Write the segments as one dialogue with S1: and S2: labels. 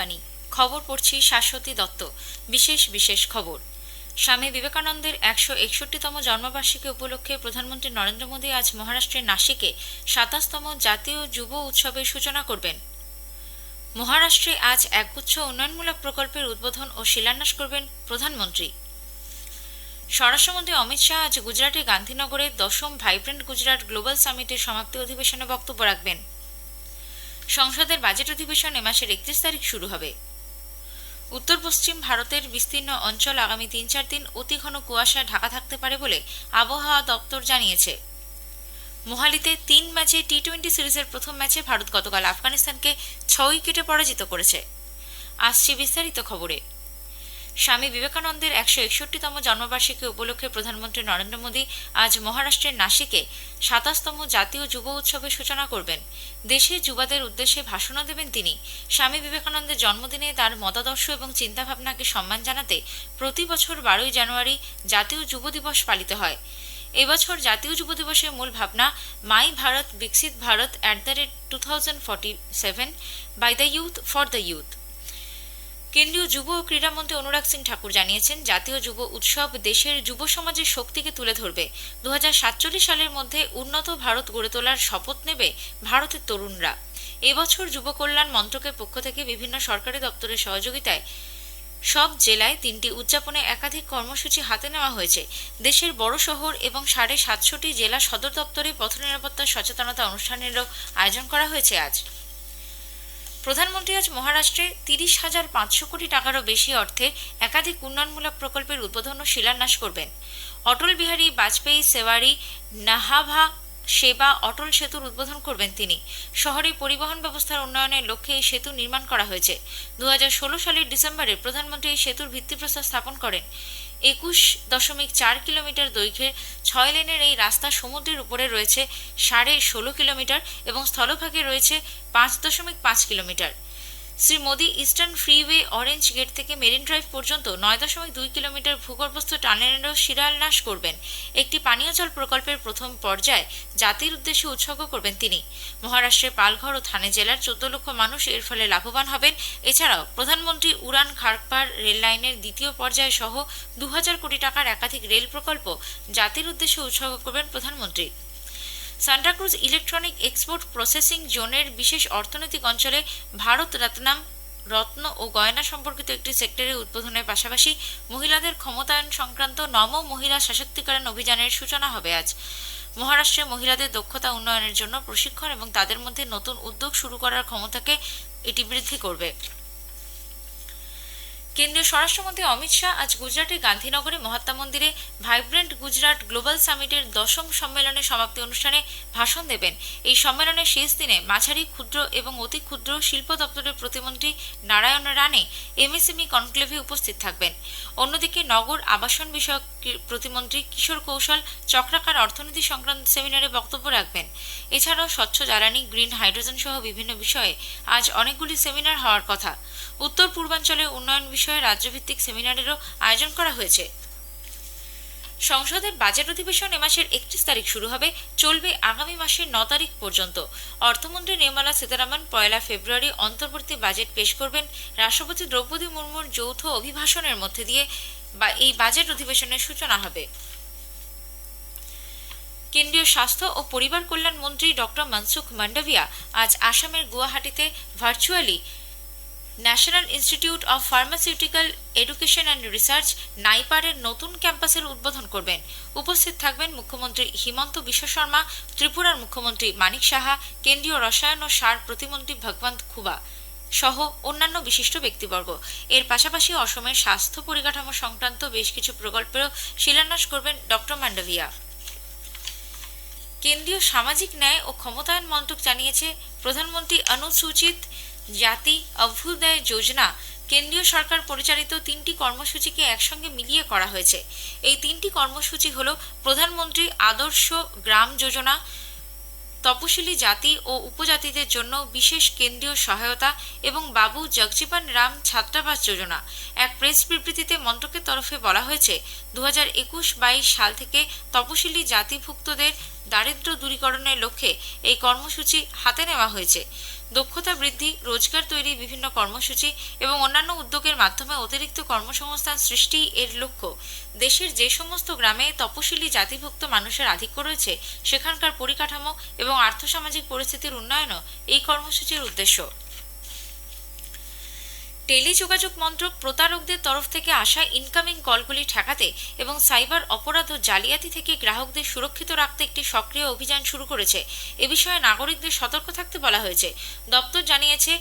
S1: আকাশবাণী। খবর পড়ছি শাশ্বতী দত্ত। বিশেষ বিশেষ খবর। স্বামী বিবেকানন্দের একশো একষট্টিতম জন্মবার্ষিকী উপলক্ষে প্রধানমন্ত্রী নরেন্দ্র মোদী আজ মহারাষ্ট্রের নাসিকে সাতাশতম জাতীয় যুব উৎসবের সূচনা করবেন। মহারাষ্ট্রে আজ একগুচ্ছ উন্নয়নমূলক প্রকল্পের উদ্বোধন ও শিলান্যাস করবেন প্রধানমন্ত্রী। স্বরাষ্ট্রমন্ত্রী অমিত শাহ আজ গুজরাটের গান্ধীনগরে দশম ভাইব্রেন্ট গুজরাট গ্লোবাল সামিটের সমাপ্তি অধিবেশনে বক্তব্য রাখবেন। সংসদের বাজেট অধিবেশন এ মাসের একত্রিশ তারিখ শুরু হবে। উত্তর পশ্চিম ভারতের বিস্তীর্ণ অঞ্চল আগামী তিন চার দিন অতি ঘন কুয়াশায় ঢাকা থাকতে পারে বলে আবহাওয়া দপ্তর জানিয়েছে। মোহালিতে তিন ম্যাচে টি টোয়েন্টি সিরিজের প্রথম ম্যাচে ভারত গতকাল আফগানিস্তানকে ছয় উইকেটে পরাজিত করেছে। আসছে বিস্তারিত খবরে। স্বামী বিবেকানন্দের একশো একষট্টিতম জন্মবার্ষিকী উপলক্ষে প্রধানমন্ত্রী নরেন্দ্র মোদী আজ মহারাষ্ট্রের নাসিকে সাতাশতম জাতীয় যুব উৎসবের সূচনা করবেন। দেশে যুবাদের উদ্দেশ্যে ভাষণও দেবেন তিনি। স্বামী বিবেকানন্দের জন্মদিনে তার মতাদর্শ এবং চিন্তাভাবনাকে সম্মান জানাতে প্রতি বছর বারোই জানুয়ারি জাতীয় যুব দিবস পালিত হয়। এবছর জাতীয় যুব দিবসের মূল ভাবনা, my Bharat, Viksit Bharat, at the rate two thousand forty seven, by the youth, for the youth. কেন্দ্রীয় যুব ও ক্রীড়ামন্ত্রী অনুরাগ সিং ঠাকুর জানিয়েছেন, জাতীয় যুব উৎসব দেশের যুব সমাজের শক্তিকে তুলে ধরবে। দু হাজার সাতচল্লিশ সালের মধ্যে উন্নত ভারত গড়ে তোলার শপথ নেবে ভারতের তরুণরা। এবছর যুব কল্যাণ মন্ত্রকের পক্ষ থেকে বিভিন্ন সরকারি দপ্তরের সহযোগিতায় সব জেলায় তিনটি উদযাপনে একাধিক কর্মসূচি হাতে নেওয়া হয়েছে। দেশের বড় শহর এবং সাড়ে সাতশোটি জেলা সদর দপ্তরে পথ নিরাপত্তা সচেতনতা অনুষ্ঠানেরও আয়োজন করা হয়েছে আজ। প্রধানমন্ত্রী আজ মহারাষ্ট্রে তিরিশ হাজার পাঁচশো কোটি টাকারও বেশি অর্থে একাধিক উন্নয়নমূলক প্রকল্পের উদ্বোধন ও শিলান্যাস করবেন। অটল বিহারী বাজপেয়ী, সেওয়ারি, নাহাভা সেবা অটল সেতুর উদ্বোধন করবেন তিনি। শহরে পরিবহন ব্যবস্থার উন্নয়নের লক্ষ্যে এই সেতু নির্মাণ করা হয়েছে। দু হাজার ষোলো সালের ডিসেম্বরে প্রধানমন্ত্রী এই সেতুর ভিত্তিপ্রস্তর স্থাপন করেন। একুশ দশমিক চার কিলোমিটার দৈর্ঘ্যের ছয় লেনের এই রাস্তা সমুদ্রের উপরে রয়েছে সাড়ে ষোলো কিলোমিটার এবং স্থলভাগে রয়েছে পাঁচ দশমিক পাঁচ kilometre. Shri Modi Eastern Freeway Orange Gate থেকে মেরিন ড্রাইভ পর্যন্ত নয় দশমিক দুই কিলোমিটার ভূগর্ভস্থ টানেলেরও শিলান্যাস করবেন। একটি পানীয় জল প্রকল্পের প্রথম পর্যায়ে জাতির উদ্দেশ্যে উৎসর্গ করবেন তিনি। মহারাষ্ট্রের পালঘর ও থানে জেলার চোদ্দ লক্ষ মানুষ এর ফলে লাভবান হবেন। এছাড়াও প্রধানমন্ত্রী উড়ান খারপার রেল লাইনের দ্বিতীয় পর্যায় সহ দু হাজার কোটি টাকার একাধিক রেল প্রকল্প জাতির উদ্দেশ্যে উৎসর্গ করবেন প্রধানমন্ত্রী। সান্টাক্রুজ ইলেকট্রনিক এক্সপোর্ট প্রসেসিং জোনের বিশেষ অর্থনৈতিক অঞ্চলে ভারত রত্নাম, রত্ন ও গয়না সম্পর্কিত একটি সেক্টরের উদ্বোধনের পাশাপাশি মহিলাদের ক্ষমতায়ন সংক্রান্ত নম মহিলা সশক্তিকরণ অভিযানের সূচনা হবে আজ। মহারাষ্ট্রে মহিলাদের দক্ষতা উন্নয়নের জন্য প্রশিক্ষণ এবং তাদের মধ্যে নতুন উদ্যোগ শুরু করার ক্ষমতাকে এটি বৃদ্ধি করবে। কেন্দ্রীয় স্বরাষ্ট্রমন্ত্রী অমিত শাহ আজ গুজরাটের গান্ধীনগরে মহাত্মা মন্দিরে ভাইব্রেন্ট গুজরাট গ্লোবাল সামিটের দশম সম্মেলনের সমাপ্তি অনুষ্ঠানে ভাষণ দেবেন। এই সম্মেলনের শেষ দিনে মাঝারি ক্ষুদ্র এবং অতি ক্ষুদ্র শিল্প দপ্তরের প্রতিমন্ত্রী নারায়ণ রানে এমএসএমই কনক্লেভে উপস্থিত থাকবেন। অন্যদিকে নগর আবাসন বিষয়ক প্রতিমন্ত্রী কিশোর কৌশল চক্রাকার অর্থনীতি সংক্রান্ত সেমিনারে বক্তব্য রাখবেন। এছাড়াও স্বচ্ছ জ্বালানি, গ্রিন হাইড্রোজেন সহ বিভিন্ন বিষয়ে আজ অনেকগুলি সেমিনার হওয়ার কথা। উত্তর পূর্বাঞ্চলে উন্নয়ন বিষয়ে রাজ্যভিত্তিক সেমিনারেরও আয়োজন করা হয়েছে। সংসদের বাজেট অধিবেশন এ মাসের একত্রিশ তারিখ শুরু হবে, চলবে আগামী মাসের ন তারিখ পর্যন্ত। অর্থমন্ত্রী নির্মলা সীতারামন পয়লা ফেব্রুয়ারি অন্তর্বর্তী বাজেট পেশ করবেন। রাষ্ট্রপতি দ্রৌপদী মুর্মুর যৌথ অভিভাষণের মধ্যে দিয়ে এই বাজেট অধিবেশনের সূচনা হবে। কেন্দ্রীয় স্বাস্থ্য ও পরিবার কল্যাণ মন্ত্রী ডক্টর মনসুখ মান্ডাভিয়া আজ আসামের গুয়াহাটিতে virtually National Institute of Pharmaceutical Education and Research নাইপারের নতুন ক্যাম্পাসের উদ্বোধন করবেন। উপস্থিত থাকবেন মুখ্যমন্ত্রী হিমন্ত বিশ্ব শর্মা, ত্রিপুরার মুখ্যমন্ত্রী মানিক সাহা, কেন্দ্রীয় রসায়ন ও সার প্রতিমন্ত্রী ভগবন্ত খুবা সহ অন্যান্য বিশিষ্ট ব্যক্তিবর্গ। এর পাশাপাশি অসমের স্বাস্থ্য পরিকাঠামো সংক্রান্ত বেশ কিছু প্রকল্পেরও শিলান্যাস করবেন ডক্টর মান্ডাভিয়া। কেন্দ্রীয় সামাজিক ন্যায় ও ক্ষমতায়ন মন্ত্রক জানিয়েছে, প্রধানমন্ত্রী অনুসূচিত জাতি অভ্যুদয় যোজনা কেন্দ্রীয় সরকার পরিচালিত তিনটি কর্মসূচিকে একসঙ্গে মিলিয়ে করা হয়েছে। এই তিনটি কর্মসূচি হল প্রধানমন্ত্রী আদর্শ গ্রাম যোজনা, তপশিলি জাতি ও উপজাতিদের জন্য বিশেষ কেন্দ্রীয় সহায়তা এবং বাবু জগজীবন রাম ছাত্রাবাস যোজনা। এক প্রেস বিবৃতিতে মন্ত্রকের তরফে বলা হয়েছে দু হাজার একুশ বাইশ সাল থেকে তপশিলি জাতিভুক্তদের দারিদ্র দূরীকরণের লক্ষ্যে এই কর্মসূচি হাতে নেওয়া হয়েছে। দক্ষতা বৃদ্ধি, রোজগার তৈরি বিভিন্ন কর্মসূচি এবং অন্যান্য উদ্যোগের মাধ্যমে অতিরিক্ত কর্মসংস্থান সৃষ্টি এর লক্ষ্য। দেশের যে সমস্ত গ্রামে তপশিলি জাতিভুক্ত মানুষের আধিক্য রয়েছে, সেখানকার পরিকাঠামো এবং আর্থসামাজিক পরিস্থিতির উন্নয়নও এই কর্মসূচির উদ্দেশ্য। টেলিযোগাযোগ মন্ত্রক প্রতারকদের তরফ থেকে আসা ইনকামিং কলগুলি ঠেকাতে এবং সাইবার অপরাধ ও জালিয়াতি থেকে গ্রাহকদের সুরক্ষিত রাখতে একটি সক্রিয় অভিযান শুরু করেছে। এ বিষয়ে নাগরিকদের সতর্ক থাকতে বলা হয়েছে। দপ্তর জানিয়েছে,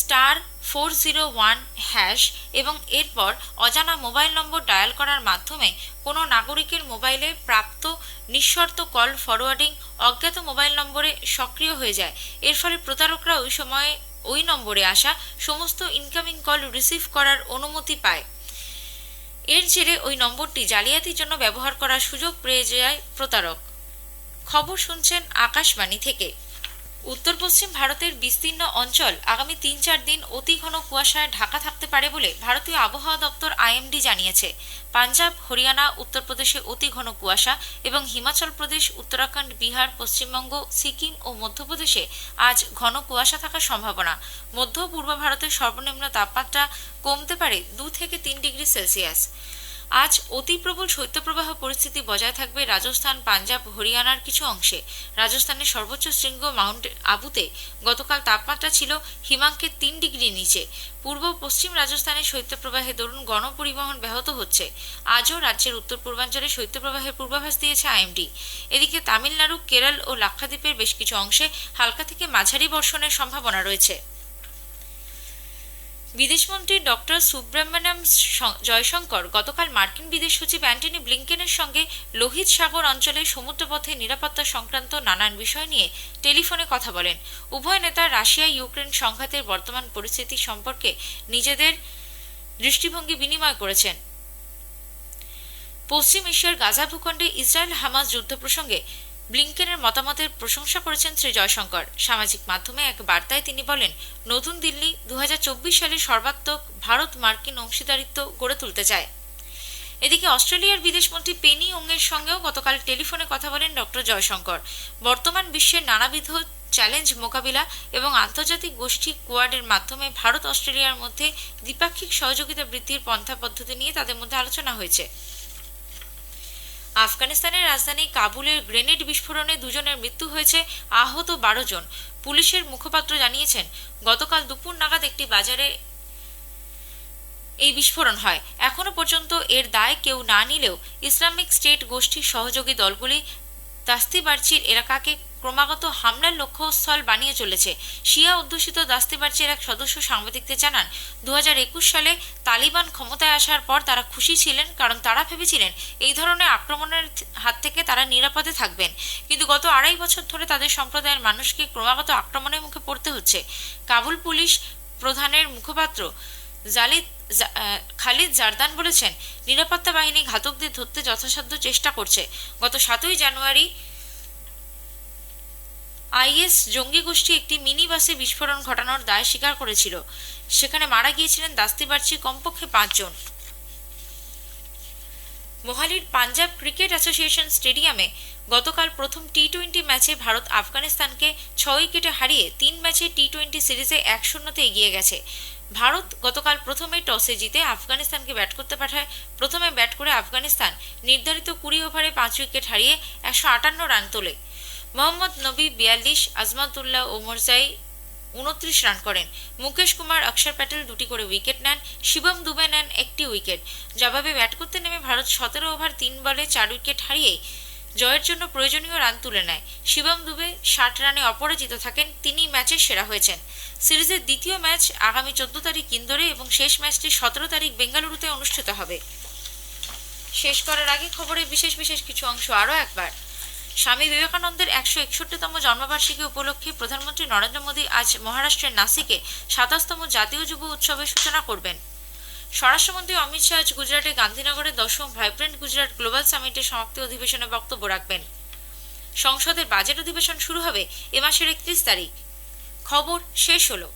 S1: star four zero one hash এবং এরপর অজানা মোবাইল নম্বর ডায়াল করার মাধ্যমে কোনো নাগরিকের মোবাইলে প্রাপ্ত নিঃশর্ত কল ফরওয়ার্ডিং অজ্ঞাত মোবাইল নম্বরে সক্রিয় হয়ে যায়। এর ফলে প্রতারকরা ওই সময়ে ওই নম্বরে আসা সমস্ত ইনকামিং কল রিসিভ করার অনুমতি পায়। এর জেরে ওই নম্বরটি জালিয়াতির জন্য ব্যবহার করার সুযোগ পেয়ে যায় প্রতারক। খবর শুনছেন আকাশবাণী থেকে। উত্তর পশ্চিম ভারতের বিস্তীর্ণ অঞ্চল আগামী তিন চার দিন অতি ঘন কুয়াশায় ঢাকা থাকতে পারে বলে ভারতীয় আবহাওয়া দপ্তর আইএমডি জানিয়েছে। পাঞ্জাব, হরিয়ানা উত্তরপ্রদেশে অতি ঘন কুয়াশা এবং হিমাচল প্রদেশ, উত্তরাখণ্ড, বিহার, পশ্চিমবঙ্গ, সিকিম ও মধ্যপ্রদেশে আজ ঘন কুয়াশা থাকার সম্ভাবনা। মধ্য পূর্ব ভারতের সর্বনিম্ন তাপমাত্রা কমতে পারে দু থেকে তিন ডিগ্রি সেলসিয়াস। আজ অতি প্রবল শৈত্যপ্রবাহ পরিস্থিতি বজায় থাকবে রাজস্থান, পাঞ্জাব, হরিয়ানার কিছু অংশে। রাজস্থানের সর্বোচ্চ শৃঙ্গ মাউন্ট আবুতে গতকাল তাপমাত্রা ছিল হিমাঙ্কের তিন ডিগ্রি নিচে। পূর্ব পশ্চিম রাজস্থানের শৈত্যপ্রবাহে দরুন গণপরিবহন ব্যাহত হচ্ছে। আজও রাজ্যের উত্তর পূর্বাঞ্চলে শৈত্যপ্রবাহের পূর্বাভাস দিয়েছে আইএমডি। এদিকে তামিলনাড়ু, কেরল ও লাক্ষাদ্বীপের বেশ কিছু অংশে হালকা থেকে মাঝারি বর্ষণের সম্ভাবনা রয়েছে। বিদেশমন্ত্রী ডক্টর সুব্রমণ্যম জয়শঙ্কর গতকাল মার্কিন বিদেশ সচিব অ্যান্টনি ব্লিংকেনের সঙ্গে লোহিত সাগর অঞ্চলে সমুদ্রপথে নিরাপত্তা সংক্রান্ত নানান বিষয় নিয়ে টেলিফোনে কথা বলেন। উভয় নেতা রাশিয়া ইউক্রেন সংঘাতের বর্তমান পরিস্থিতি সম্পর্কে নিজেদের দৃষ্টিভঙ্গি বিনিময় করেছেন। পশ্চিম এশিয়ার গাজা ভূখণ্ডে ইসরায়েল হামাস যুদ্ধ প্রসঙ্গে ব্লিংকেনের মতামতের প্রশংসা করেছেন শ্রী জয়শঙ্কর। সামাজিক মাধ্যমে এক বার্তায় তিনি বলেন, নতুন দিল্লি দু সালে সর্বাত্মক ভারত মার্কিন অংশীদারিত্ব গড়ে তুলতে চায়। এদিকে অস্ট্রেলিয়ার বিদেশমন্ত্রী পেনি ওংয়ের সঙ্গেও গতকাল টেলিফোনে কথা বলেন ডক্টর জয়শঙ্কর। বর্তমান বিশ্বের নানাবিধ চ্যালেঞ্জ মোকাবিলা এবং আন্তর্জাতিক গোষ্ঠী কোয়াডের মাধ্যমে ভারত অস্ট্রেলিয়ার মধ্যে দ্বিপাক্ষিক সহযোগিতা বৃদ্ধির পন্থা পদ্ধতি নিয়ে তাদের মধ্যে আলোচনা হয়েছে। আফগানিস্তানের রাজধানী কাবুলের গ্রেনেড বিস্ফোরণে দুজনের মৃত্যু হয়েছে আহত বারো জন। পুলিশের মুখপাত্র জানিয়েছেন, গতকাল দুপুর নাগাদ একটি বাজারে এই বিস্ফোরণ হয়। এখনও পর্যন্ত এর দায় কেউ না নিলেও ইসলামিক স্টেট গোষ্ঠীর সহযোগী দলগুলি তাস্তিবার্চির এলাকাকে ক্রমাগত হামলার লক্ষ্যস্থল বানিয়ে চলেছে। শিয়া অধ্যুষিত দাস্তিবার্চির এক সদস্য সাংবাদিকদের জানান দু হাজার একুশ সালে তালিবান ক্ষমতায় আসার পর তারা খুশি ছিলেন কারণ তারা ভেবেছিলেন এই ধরনের আক্রমণের হাত থেকে তারা নিরাপদে থাকবেন। কিন্তু গত আড়াই বছর ধরে তাদের সম্প্রদায়ের মানুষকে ক্রমাগত আক্রমণের মুখে পড়তে হচ্ছে। কাবুল পুলিশ প্রধানের মুখপাত্র জালিদ খালিদ জারদান বলেছেন, নিরাপত্তা বাহিনী ঘাতকদের ধরতে যথাসাধ্য চেষ্টা করছে। গত সাতই জানুয়ারি আইএস জঙ্গি গোষ্ঠী একটি মিনি বাসে বিস্ফোরণ ঘটানোর দায় স্বীকার করেছিল। সেখানে মারা গিয়েছিলেন দাস্তি দাস্তিবার্চি কমপক্ষে পাঁচজন। মোহালির পাঞ্জাব ক্রিকেট অ্যাসোসিয়েশন স্টেডিয়ামে গতকাল প্রথম টি টোয়েন্টি ম্যাচে ভারত আফগানিস্তানকে ছয় উইকেটে হারিয়ে তিন ম্যাচে টি টোয়েন্টি সিরিজে এক শূন্যতে এগিয়ে গেছে। ভারত গতকাল প্রথমে টসে জিতে আফগানিস্তানকে ব্যাট করতে পাঠায়। প্রথমে ব্যাট করে আফগানিস্তান নির্ধারিত কুড়ি ওভারে পাঁচ উইকেট হারিয়ে একশো আটান্ন রান তোলে। মোহাম্মদ নবী বিয়াল্লিশ, আজমাতুল্লাহ ওমরজাই উনত্রিশ রান করেন। মুকেশ কুমার, অক্ষর প্যাটেল দুটি করে উইকেট নেন। শিবম দুবে নেন একটি উইকেট। জবাবে ব্যাট করতে নেমে ভারত সতেরো ওভার তিন বলে চার উইকেট হারিয়ে জয়ের জন্য প্রয়োজনীয় রান তুলে নেয়। শিবম দুবে ষাট রানে অপরাজিত থাকেন। তিনি ম্যাচে সেরা হয়েছেন। সিরিজের দ্বিতীয় ম্যাচ আগামী চোদ্দ তারিখ ইন্দোরে এবং শেষ ম্যাচটি সতেরো তারিখ বেঙ্গালুরুতে অনুষ্ঠিত হবে। শেষ করার আগে খবরের বিশেষ বিশেষ কিছু অংশ আরও একবার। স্বামী বিবেকানন্দের একশো একষট্টিতম জন্মবার্ষিকী উপলক্ষে প্রধানমন্ত্রী নরেন্দ্র মোদী আজ মহারাষ্ট্রের নাসিকে সাতাশতম জাতীয় যুব উৎসবের সূচনা করবেন। স্বরাষ্ট্রমন্ত্রী অমিত শাহ আজ গুজরাটের গান্ধীনগরের দশম ভাইব্রেন্ট গুজরাট গ্লোবাল সামিটের সমাপ্তি অধিবেশনে বক্তব্য রাখবেন। সংসদের বাজেট অধিবেশন শুরু হবে এ মাসের একত্রিশ তারিখ। খবর শেষ হলো।